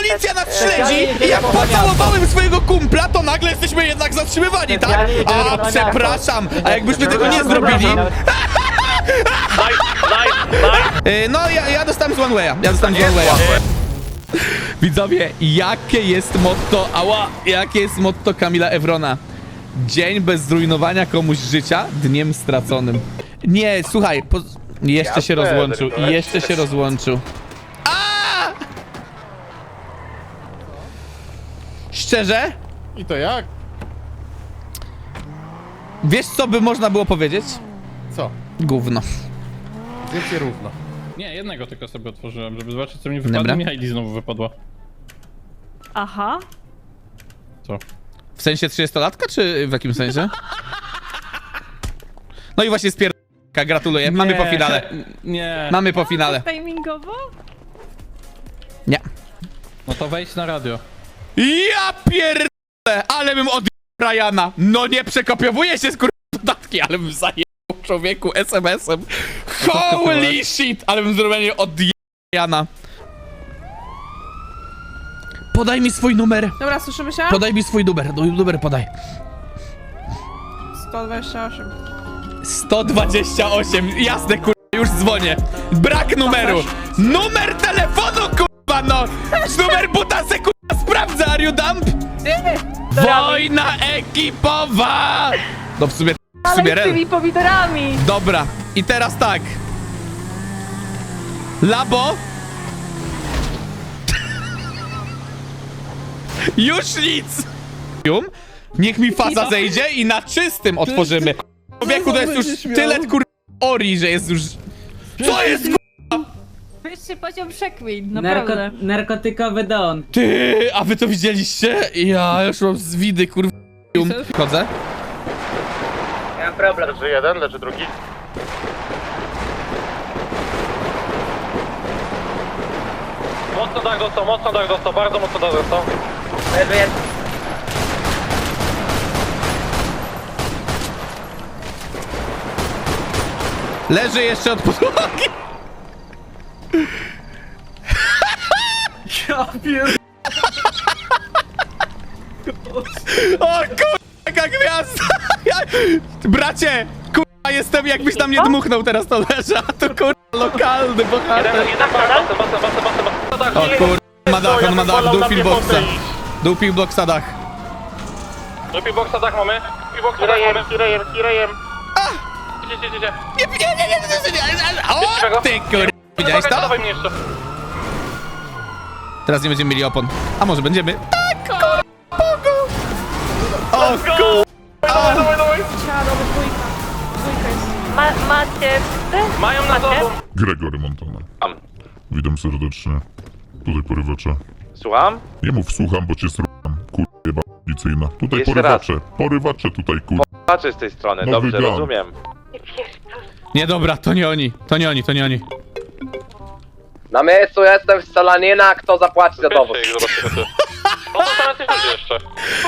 policja nas śledzi i jak pocałowałem swojego kumpla, to nagle jesteśmy jednak zatrzymywani, tak? A, przepraszam, a jakbyśmy tego nie zrobili... Y, No, ja, ja dostałem z One Way'a, ja dostałem z One Way'a. Widzowie, jakie jest motto, ała, jakie jest motto Kamila Ewrona? Dzień bez zrujnowania komuś życia, dniem straconym. Nie, słuchaj, po... jeszcze się rozłączył i jeszcze się rozłączył. Szczerze? I to jak? Wiesz co by można było powiedzieć? Co? Gówno. Zdjęcie równo. Nie, jednego tylko sobie otworzyłem, żeby zobaczyć co mi Dobra. wypadło. Mi ID znowu wypadła. Aha. Co? W sensie 30-latka, czy w jakim sensie? No i właśnie spier... Gratuluję, mamy po finale. Nie. Mamy po finale. Timingowo? Nie. No to wejdź na radio. Ja pierdolę, ale bym od Briana. No nie przekopiowuję się z kur... podatki, ale bym zajebał człowieku SMS-em. Holy shit, ale bym zrobił od Briana. Podaj mi swój numer. Dobra, słyszymy się? Podaj mi swój numer. No, numer podaj. 128. 128, jasne kurwa, już dzwonię. Brak numeru. Numer telefonu kurwa no. Numer buta se kurwa dump? Wojna ekipowa! No w sumie, w sumie Ale z tymi pomidorami! Dobra, i teraz tak. Labo. Już nic. Niech mi faza zejdzie i na czystym otworzymy. Człowieku, to jest już tyle kur... ori, że jest już... Co jest kur... Wyższy poziom przekmin, Narko naprawdę. narkotykowy don. Ty, a wy to widzieliście? Ja już mam z widy kur... Chodzę. Leży jeden, leży drugi. Mocno dach dostał, mocno dach dostał, bardzo mocno dach dostał. Leży jeszcze od podłogi. Ja pier... O kurwa, jaka gwiazda! Ja... Bracie, kurwa, jestem jakbyś na mnie dmuchnął teraz to leży, a to kurwa lokalny bohater. O kurwa, ma dach, on ma dach, dół pillboxa. Dół pillboxa dach. Do piboxa dach mamy. Piboxa dach mamy. Kirejem, kirejem. Idzie, idzie, idzie. Nie, nie, nie, nie, nie, nie, nie, nie, O ty kurwa, widziałeś to? Dawaj mnie jeszcze. Teraz nie będziemy mieli opon. A może będziemy? Tak, kurwa, Bogu. O kurwa. Dawaj, dawaj, dawaj. Siadowy dwójka. Dwójka jest. Ma, macie psy? Mają na sobą. Gregory Montana. Witam serdecznie. Tutaj porywacza. Słucham? Nie mów słucham, bo cię srugam. Kurwa policyjna. Tutaj Jeszcze porywacze. Porywacze tutaj kurwa. Patrzę z tej strony, No dobrze, wygląd. rozumiem. Nie, dobra, to nie oni, to nie oni, to nie oni. Na miejscu jestem z Salanina, kto zapłaci za dowód? Pierwszy ich zobaczymy. No to tam jacyś ludzie jeszcze.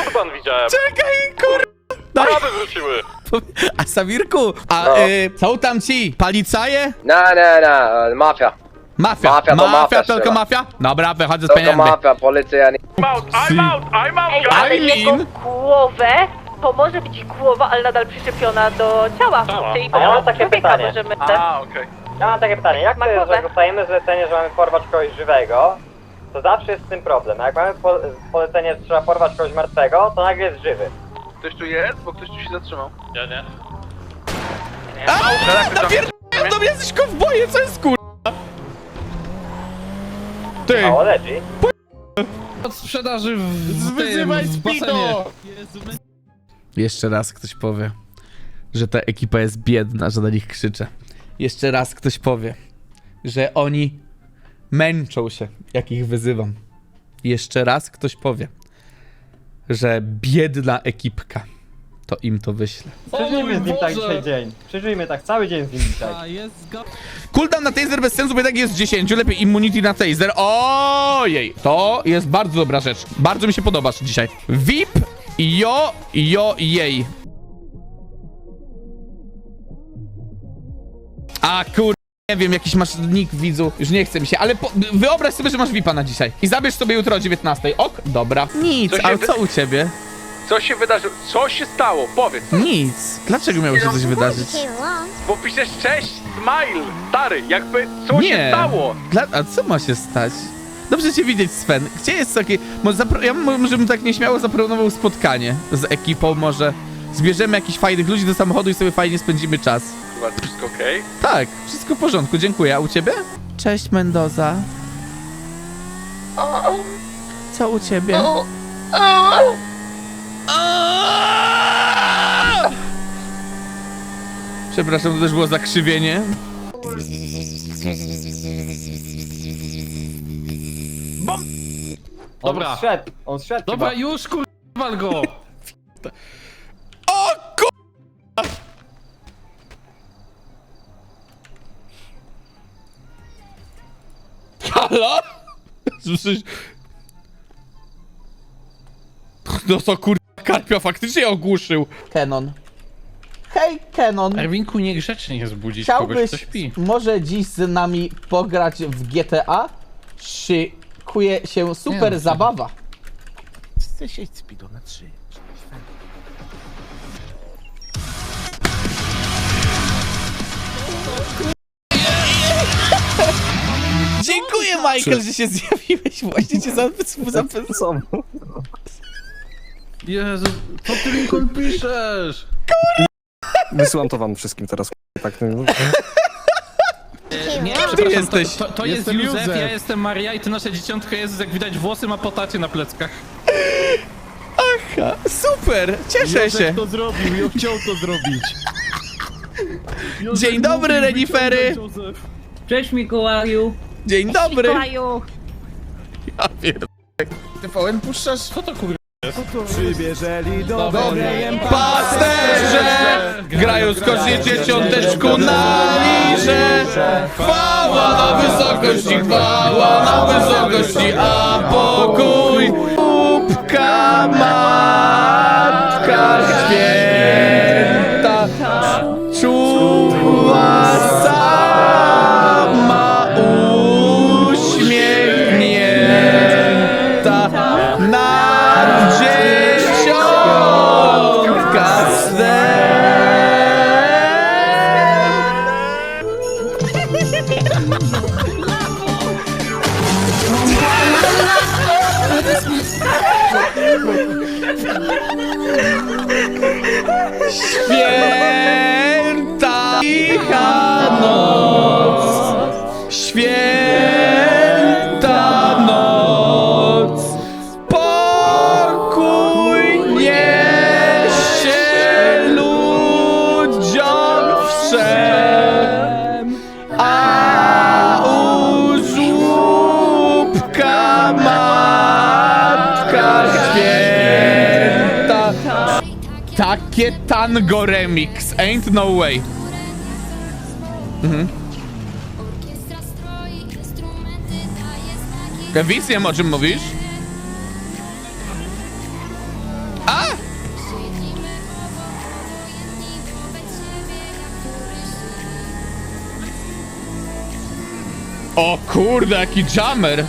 Kurban widziałem. Czekaj, kurwa. Daj. Kraby wróciły. A Sawirku, a No. y, są tam ci policaje? Nie, nie, nie, mafia. Mafia. Mafia to mafia tylko strzela. mafia? Dobra, wychodzę z Tylko pieniędzy. mafia, policja nie... I'm out, I'm out, I'm out, Ej, guys. ale jego mean- głowę to może być głowa, ale nadal przyczepiona do ciała. Ciała. Czyli A ja mam po prostu takie człowieka pytanie. możemy. A, okej. Ja mam takie pytanie, jak to jest, że dostajemy zlecenie, że mamy porwać kogoś żywego, to zawsze jest z tym problem. A jak mamy po polecenie, że trzeba porwać kogoś martwego, to nagle jest żywy. Ktoś tu jest? Bo ktoś tu się zatrzymał. Ja nie. A, napierdalają do mnie jacyś kowboje, co jest kurwa? Ty, O, leci. Od sprzedaży w, w Wyzywaj tym, w basenie. Speedo! Jeszcze raz ktoś powie, że ta ekipa jest biedna, że na nich krzyczę. Jeszcze raz ktoś powie, że oni męczą się, jak ich wyzywam. Jeszcze raz ktoś powie, że biedna ekipka, to im to wyślę. Przeżyjmy z nim tak dzisiaj dzień. Przeżyjmy tak cały dzień z nim dzisiaj. Cooldown na taser bez sensu, bo i tak jest 10, lepiej immunity na taser. Ojej, to jest bardzo dobra rzecz. Bardzo mi się podobasz dzisiaj. VIP, jo, jo, jej. A kur... nie wiem, jakiś masz nick widzu, już nie chce mi się, ale po, wyobraź sobie, że masz VIPa na dzisiaj i zabierz sobie jutro o 19. Ok, dobra. Nic, Co się ale wy- co u ciebie? Co się wydarzyło? Co się stało? Powiedz. Nic. Dlaczego miało się coś wydarzyć? Bo piszesz cześć, smile, stary, jakby co się stało? Dla, a co ma się stać? Dobrze cię widzieć, Sven. Gdzie jest takie... Może zapro... Ja może bym tak nieśmiało zaproponował spotkanie z ekipą, może zbierzemy jakichś fajnych ludzi do samochodu i sobie fajnie spędzimy czas. Chyba wszystko okej? Tak, wszystko w porządku, dziękuję. A u ciebie? Cześć, Mendoza. Co u ciebie? Przepraszam, to też było zakrzywienie. Dobra, Szedł, on szedł dobra, już kurwa go! Halo? Słyszysz? No to kur... Karpia faktycznie ogłuszył. Kenon. Hej, Kenon. Erwinku, niegrzecznie jest budzić kogoś, Chciałbyś kto śpi. może dziś z nami pograć w GTA? Szykuje się super Nie, no, zabawa. Chcę się speedo na 3. Dziękuję, Michael, że się zjawiłeś. Właśnie cię za... za... Jezu, co ty Lincoln piszesz? Wysyłam to wam wszystkim teraz. Tak, no, Nie, Ty przepraszam, jesteś. To, to, to jest Jestem Józef, Józef. ja jestem Maria i ty nasze dzieciątko Jezus, jak widać włosy ma potacie na pleckach. Ha, Super, cieszę się. to zrobił, ja chciał to zrobić. Dzień dobry, renifery. Cześć Mikołaju. Dzień dobry. Mikołaju. Ja pierd... TVN puszczasz? Co to kurwa? Przybierzeli do Dobry Pasterze grają skocznie dzieciąteczku na lirze. Chwała na wysokości, chwała na wysokości, a pokój. Łupka matka święta Yeah. Takie tango remix, ain't no way. Mhm. Kevis, wiem o czym mówisz? A! O kurde, jaki jammer!